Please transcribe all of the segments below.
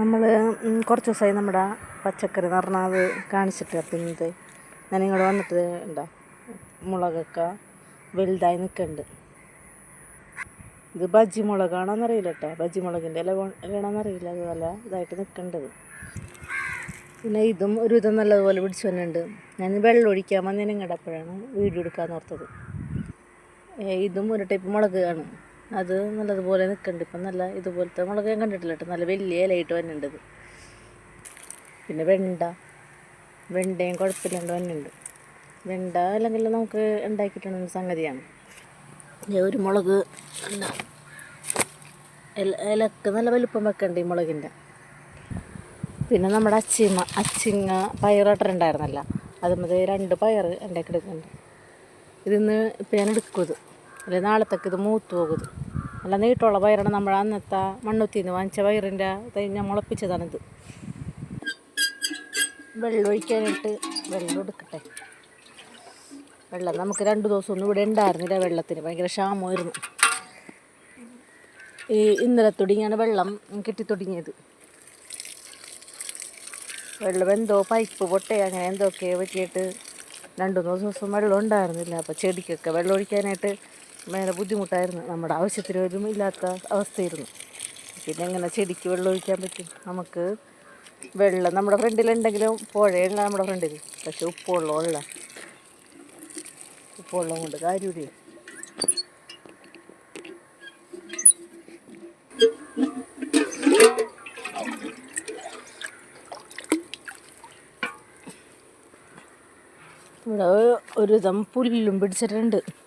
നമ്മൾ കുറച്ച് ദിവസമായി നമ്മുടെ പച്ചക്കറി എന്ന് കാണിച്ചിട്ട് അപ്പം ഇത് ഞാൻ ഇങ്ങോട്ട് വന്നിട്ട് ഉണ്ടോ മുളകൊക്കെ വലുതായി നിൽക്കുന്നുണ്ട് ഇത് ബജ്ജി മുളകാണോന്നറിയില്ല കേട്ടോ ബജ്ജി മുളകിന്റെ ഇല ഇലയാണോന്നറിയില്ല. അത് നല്ല ഇതായിട്ട് നിൽക്കേണ്ടത് പിന്നെ ഇതും ഒരുവിധം നല്ലതുപോലെ പിടിച്ചു വന്നിട്ടുണ്ട് ഞാൻ വെള്ളം ഒഴിക്കാൻ വന്നതിന് ഇങ്ങോട്ടപ്പോഴാണ് വീഡിയോ എടുക്കാൻ ഓർത്തത്. ഇതും ഒരു ടൈപ്പ് മുളക് ആണ്. അത് നല്ലതുപോലെ നിൽക്കുന്നുണ്ട് ഇപ്പം നല്ല ഇതുപോലത്തെ മുളക് ഞാൻ കണ്ടിട്ടില്ല കേട്ടോ. നല്ല വലിയ ഇലയിട്ട് വന്നിട്ടുണ്ട് പിന്നെ വെണ്ട. വെണ്ടയും കുഴപ്പമില്ലാണ്ട് വന്നിട്ടുണ്ട്. വെണ്ട അല്ലെങ്കിൽ നമുക്ക് ഉണ്ടാക്കിയിട്ടുണ്ടെന്ന സംഗതിയാണ്. ഒരു മുളക് ഇലക്ക് നല്ല വലുപ്പം വെക്കണ്ട ഈ മുളകിന്റെ. പിന്നെ നമ്മുടെ അച്ചിമ അച്ചിങ്ങ പയറിട്ടുണ്ടായിരുന്നല്ല അതുമതി രണ്ട് പയർ ഉണ്ടാക്കി എടുക്കുന്നുണ്ട്. ഇതിന്ന് ഇപ്പം ഞാൻ എടുക്കും ഇത്. അല്ലെങ്കിൽ നാളത്തേക്ക് ഇത് മൂത്ത് പോകും നല്ല നീട്ടമുള്ള പയറാണ് നമ്മൾ അന്നത്തെ മണ്ണുത്തിന്ന് വാങ്ങിച്ച പയറിന്റെ തന്നെ മുളപ്പിച്ചതാണിത്. വെള്ളം ഒഴിക്കാനായിട്ട് വെള്ളം എടുക്കട്ടെ. വെള്ളം നമുക്ക് രണ്ട് ദിവസം ഒന്നും ഇവിടെ ഉണ്ടായിരുന്നില്ല വെള്ളത്തിന്. ഭയങ്കര ക്ഷാമമായിരുന്നു. ഈ ഇന്നലെ തുടങ്ങിയാണ് വെള്ളം കിട്ടി തുടങ്ങിയത്. വെള്ളം എന്തോ പൈപ്പ് പൊട്ടേ അങ്ങനെ എന്തൊക്കെ പറ്റിയിട്ട് രണ്ട് മൂന്ന് ദിവസം വെള്ളം ഉണ്ടായിരുന്നില്ല. അപ്പോൾ ചെടിക്കൊക്കെ വെള്ളം ഒഴിക്കാനായിട്ട് ഭയങ്കര ബുദ്ധിമുട്ടായിരുന്നു. നമ്മുടെ ആവശ്യത്തിന് പോലും ഇല്ലാത്ത അവസ്ഥയായിരുന്നു. പിന്നെ എങ്ങനെ ചെടിക്ക് വെള്ളം ഒഴിക്കാൻ പറ്റും? നമുക്ക് വെള്ളം നമ്മുടെ ഫ്രണ്ടിലുണ്ടെങ്കിലും പുഴയുള്ള നമ്മുടെ ഫ്രണ്ടിൽ. പക്ഷെ ഉപ്പുവെള്ളം ഉള്ള ഉപ്പുവെള്ളം കൊണ്ട് കാര്യമില്ല? ഇവിടെ ഒരു വിധം പുല്ലും പിടിച്ചിട്ടുണ്ട്.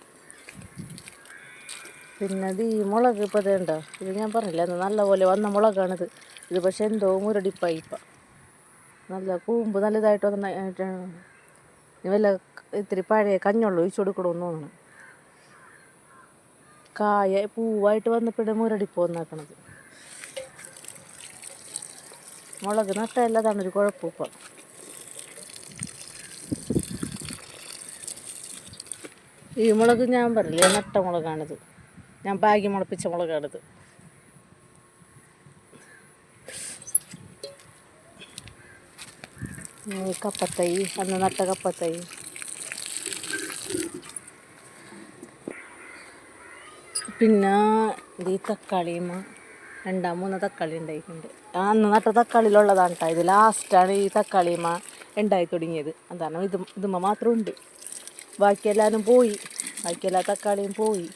പിന്നെ ഈ മുളക് ഇപ്പോൾ ഇതുണ്ടോ ഇത് ഞാൻ പറഞ്ഞില്ല നല്ലപോലെ വന്ന മുളകാണിത്. ഇത് പക്ഷേ എന്തോ മുരടിപ്പായി ഇപ്പം നല്ല കൂമ്പ് നല്ലതായിട്ട് ഇനി വല്ല ഇത്തിരി പഴയ കഞ്ഞുള്ള ഒഴിച്ചു കൊടുക്കണമെന്ന് തോന്നുന്നു. കായ പൂവായിട്ട് വന്നപ്പോഴേ മുരടിപ്പ് വന്നാക്കണത്. മുളക് നട്ടല്ലാതാണ് ഒരു കുഴപ്പം ഇപ്പം. ഈ മുളക് ഞാൻ പറഞ്ഞില്ലേ നട്ട മുളകാണിത്. ഞാൻ ബാഗി മുളപ്പിച്ച മുളകാണിത് ഈ കപ്പത്തൈ അന്ന് നട്ട കപ്പത്തൈ. പിന്നെ ഈ തക്കാളിയും രണ്ടാം മൂന്ന് തക്കാളി ഉണ്ടായിട്ടുണ്ട്. ആ അന്ന് നട്ട തക്കാളിയിലുള്ളതാണ് കേട്ടോ ഇത് ലാസ്റ്റാണ് ഈ തക്കാളിയമ്മ ഉണ്ടായി തുടങ്ങിയത്. അതാണ് ഇത് ഇതുമ്മ മാത്രമുണ്ട് ബാക്കിയെല്ലാവരും പോയി. ബാക്കിയെല്ലാ തക്കാളിയും പോയി.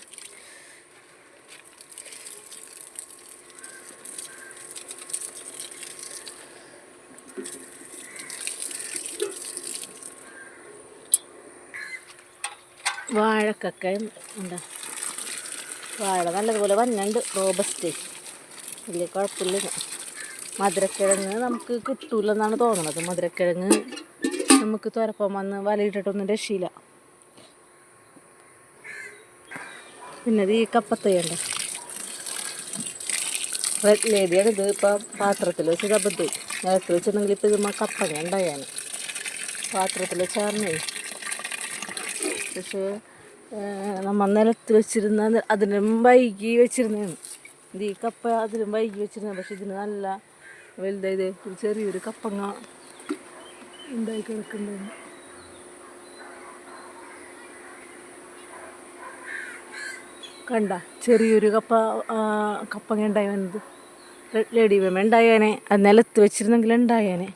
വാഴക്കൊക്കെ എന്താ വാഴ നല്ലതുപോലെ വന്നുണ്ട് റോബസ്റ്റ് വലിയ കുഴപ്പമില്ല. മധുരക്കിഴങ്ങ് നമുക്ക് കിട്ടൂലെന്നാണ് തോന്നുന്നത്. മധുരക്കിഴങ്ങ് നമുക്ക് തുരപ്പം വന്ന് വലയിട്ടിട്ടൊന്നും രക്ഷയില്ല. പിന്നെ ഈ കപ്പത്തയുണ്ട്. റെഡ് ലേഡിയാണ് ഇത് ഇപ്പം പാത്രത്തിൽ വെച്ച് കപ്പത്തി. നിലത്ത് വെച്ചിട്ടുണ്ടെങ്കിൽ ഇപ്പം ഇത് കപ്പങ്ങ ഉണ്ടായാണ് പാത്രത്തിൽ ചേർന്നേ പക്ഷേ നമ്മൾ നിലത്ത് വെച്ചിരുന്ന അതിനും വൈകി വെച്ചിരുന്നതാണ്. ഇത് ഈ കപ്പ അതിലും വൈകി വെച്ചിരുന്ന പക്ഷെ ഇതിന് നല്ല വലുതായത് ഒരു ചെറിയൊരു കപ്പങ്ങ ഉണ്ടായി കിടക്കുന്നുണ്ട്. കണ്ട ചെറിയൊരു കപ്പ കപ്പങ്ങ ഉണ്ടായി വന്നത്. ലേഡി വേമ ഉണ്ടായേനെ. അത് നിലത്ത് വെച്ചിരുന്നെങ്കിൽ ഉണ്ടായേനെ.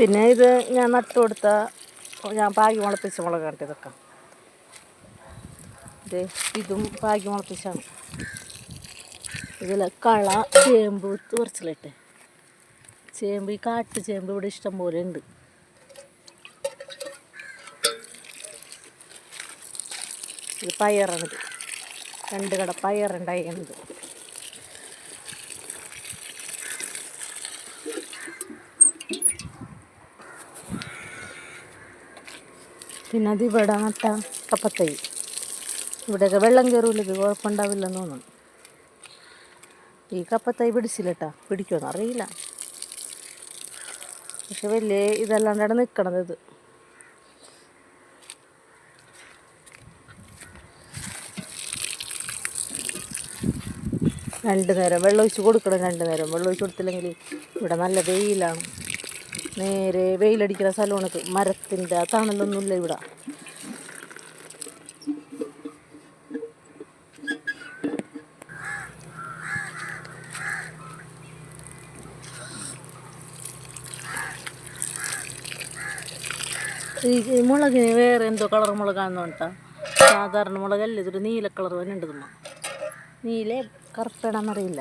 പിന്നെ ഇത് ഞാൻ നട്ടു കൊടുത്ത ഞാൻ പാകി മുളപ്പിച്ച മുളക് മുളകാണ് ഇതൊക്കെ. ഇത് ഇതും പാകി മുളപ്പിച്ചാണ്. ഇതിൽ കള ചേമ്പ് കുറച്ചിലിട്ടെ. ചേമ്പ് ഈ കാട്ടു ചേമ്പ് ഇവിടെ ഇഷ്ടം പോലെ ഉണ്ട്. ഇത് പയറാണിത്. രണ്ട് കട പയറുണ്ടായിരുന്നത് പിന്നെ അത് ഇവിടെ നട്ട കപ്പത്തൈ. ഇവിടെയൊക്കെ വെള്ളം കയറൂല ഇത് കുഴപ്പമുണ്ടാവില്ലെന്ന് തോന്നുന്നു. ഈ കപ്പത്തൈ പിടിച്ചില്ലട്ടാ പിടിക്കുമെന്ന് അറിയില്ല. പക്ഷെ വലിയ ഇതല്ലാണ്ടാണ് നിൽക്കണത് ഇത്. രണ്ട് നേരം വെള്ളം ഒഴിച്ച് കൊടുക്കണം രണ്ട് നേരം വെള്ളം ഒഴിച്ച് കൊടുത്തില്ലെങ്കിൽ ഇവിടെ നല്ല വെയിലാണ്. നേരെ വെയിലടിക്കുന്ന സ്ഥലമാണ് ഇത്. മരത്തിന്റെ തണലൊന്നുമില്ല ഇവിടെ. ഈ മുളകിന് വേറെ എന്തോ കളർ മുളകാണെന്ന് കേട്ടോ സാധാരണ മുളകല്ല ഇതൊരു നീല കളർ തന്നെ ഉണ്ട് നീല കറുപ്പേടാന്നറിയില്ല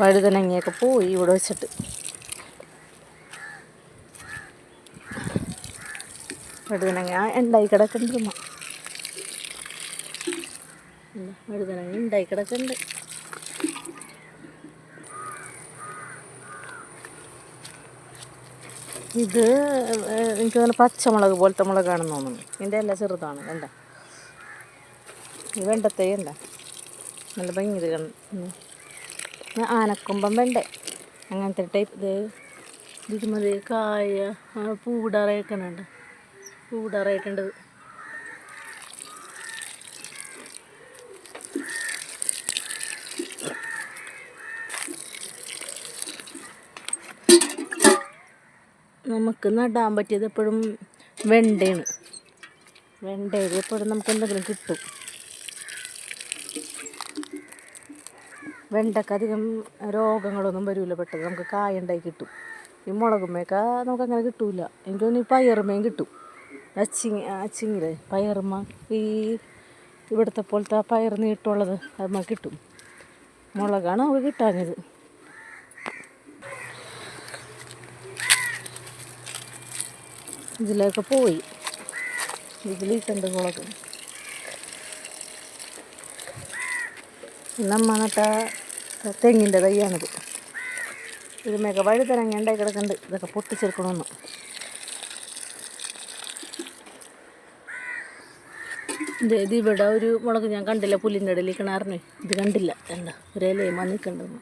വഴുതനങ്ങയൊക്കെ പോയി ഇവിടെ വെച്ചിട്ട്. വഴുതനങ്ങ ഉണ്ടായി കിടക്കുന്നുണ്ട് വഴുതനങ്ങ ഉണ്ടായി കിടക്കുന്നുണ്ട്. ഇത് എനിക്ക് തോന്നുന്നു പച്ചമുളക് പോലത്തെ മുളകാണെന്ന് തോന്നുന്നു. ഇതിന്റെ എല്ലാം ചെറുതാണ് വേണ്ട ഇത് വെണ്ടത്തേ അല്ല നല്ല ഭംഗി ഇത് ആനക്കൊമ്പം വേണ്ടേ. അങ്ങനത്തെ ടൈപ്പ് ഇത്. ഇത് മതി കായ ആ, പൂവിടാറായിക്കണുണ്ട്. നമുക്ക് നടാൻ പറ്റിയത് എപ്പോഴും വെണ്ടയാണ് വെണ്ടയിൽ എപ്പോഴും നമുക്ക് എന്തെങ്കിലും കിട്ടും. വെണ്ടക്ക് അധികം രോഗങ്ങളൊന്നും വരില്ല പെട്ടെന്ന്. നമുക്ക് കായ ഉണ്ടായി കിട്ടും. ഈ മുളകുമ്മയൊക്കെ നമുക്ക് അങ്ങനെ കിട്ടൂല. എനിക്ക് തോന്നുന്നു ഈ പയറുമ്മയും കിട്ടും. അച്ചിങ് അച്ചിങ്ങിലെ പയറുമ ഈ ഇവിടുത്തെ പോലത്തെ ആ പയർ നീട്ടുള്ളത് അത് കിട്ടും. മുളകാണ് നമുക്ക് കിട്ടാഞ്ഞത്. ഇതിലൊക്കെ പോയി. ഇതിലേക്കുണ്ട് മുളക്. നമ്മ നട്ട തെങ്ങിന്റെ തൈയാണിത്. ഇത് മെക വഴുതനങ്ങ ഉണ്ടായി കിടക്കുന്നുണ്ട്. ഇതൊക്കെ പൊട്ടിച്ചെടുക്കണമെന്ന്. ഇത് ഇവിടെ ഒരു മുളക് ഞാൻ കണ്ടില്ല. പുല്ലിന്റെ ഇടയിൽ കിണാറിന്. ഇത് കണ്ടില്ല. എന്താ? ഒരു ഇലയും വന്നിട്ടുണ്ടെന്ന്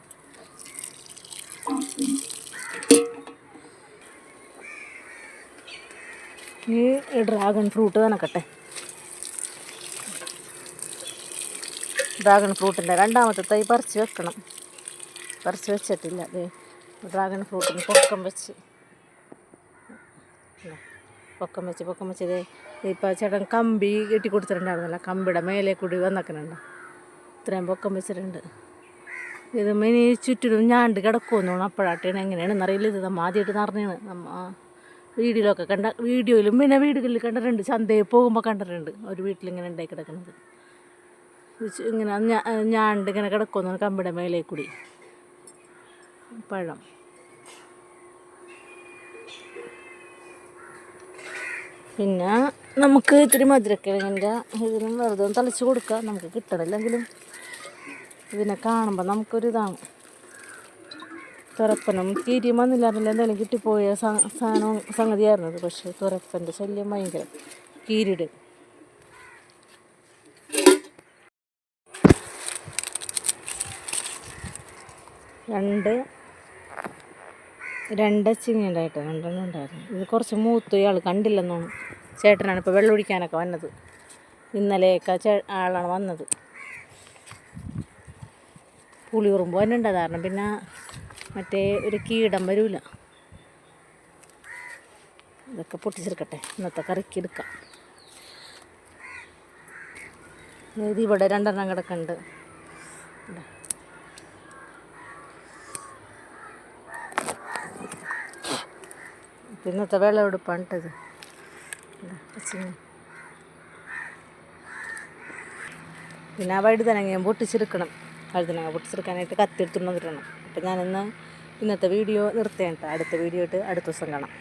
ഈ ഡ്രാഗൺ ഫ്രൂട്ട് നനക്കട്ടെ ഡ്രാഗൺ ഫ്രൂട്ടിന്റെ രണ്ടാമത്തെ തൈ പറിച്ച് വെക്കണം. പറിച്ച് വെച്ചിട്ടില്ല. അതെ ഡ്രാഗൺ ഫ്രൂട്ടിന് പൊക്കം വെച്ച്. പൊക്കം വെച്ച് പൊക്കം വെച്ച്. ഇതേ ഇപ്പോൾ ചേട്ടൻ കമ്പി കെട്ടി കൊടുത്തിട്ടുണ്ടായിരുന്നല്ല. കമ്പിയുടെ മേലെ കൂടി വന്നേക്കണുണ്ട്. ഇത്രയും പൊക്കം വെച്ചിട്ടുണ്ട്. ഇത് ഇനി ചുറ്റിനും ഞാണ്ട് കിടക്കുമെന്ന് അപ്പോഴാട്ടാണ് എങ്ങനെയാണെന്ന് അറിയില്ല. ഇത് നമ്മൾ ആദ്യമായിട്ട് നിറഞ്ഞാണ് നമ്മ വീഡിയോയിലൊക്കെ കണ്ട വീഡിയോയിലും പിന്നെ വീടുകളിൽ കണ്ടിട്ടുണ്ട്. ചന്തയിൽ പോകുമ്പോൾ കണ്ടിട്ടുണ്ട്. ഒരു വീട്ടിലിങ്ങനെ ഉണ്ടായി കിടക്കുന്നത് ഇങ്ങനെ ഞാണ്ട് ഇങ്ങനെ കിടക്കുന്നു കമ്പിടെ മേലെ കൂടി പഴം. പിന്നെ നമുക്ക് ഇത്തിരി മധുരക്കിഴങ്ങിന്റെ ഇതിനും വെറുതെ തളിച്ച് കൊടുക്കുക നമുക്ക് കിട്ടണില്ലെങ്കിലും ഇതിനെ കാണുമ്പോൾ നമുക്കൊരിതാണ് തുറപ്പനും കീരിയും വന്നില്ലായിരുന്നില്ല എന്തെങ്കിലും കിട്ടിപ്പോയ സാധനവും സാധനം സംഗതിയായിരുന്നത്. പക്ഷേ തുറപ്പന്റെ ശല്യം ഭയങ്കര. കീരിയുടെ രണ്ട് രണ്ട് ചിങ്ങി ഉണ്ടായിട്ട് രണ്ടെണ്ണം ഉണ്ടായിരുന്നു. ഇത് കുറച്ച് മൂത്തു ഇയാൾ കണ്ടില്ലെന്നാണ്. ചേട്ടനാണ് ഇപ്പോൾ വെള്ളം ഒഴിക്കാനൊക്കെ വന്നത്. ഇന്നലെയൊക്കെ ചേ ആളാണ് വന്നത്. പുളിയുറുമ്പ് തന്നെ ഉണ്ട് കാരണം പിന്നെ മറ്റേ ഒരു കീടം വരൂല. ഇതൊക്കെ പൊട്ടിച്ചെടുക്കട്ടെ. ഇന്നത്തെ കറിക്ക് എടുക്കാം. ഇത് ഇവിടെ രണ്ടെണ്ണം കിടക്കുന്നുണ്ട് ഇതാ. ഇന്നത്തെ ഇതാ, പച്ചിങ്ങ. പിന്നെ ആ വഴുതനങ്ങ ഞാൻ പൊട്ടിച്ചെടുക്കണം. വഴുതനങ്ങ പൊട്ടിച്ചെടുക്കാനായിട്ട് കത്തി എടുത്തുകൊണ്ട് വന്നിരണം അപ്പം ഞാനിന്ന് ഇന്നത്തെ വീഡിയോ നിർത്തേണ്ട അടുത്ത വീഡിയോ ആയിട്ട് അടുത്ത ദിവസം കാണാം.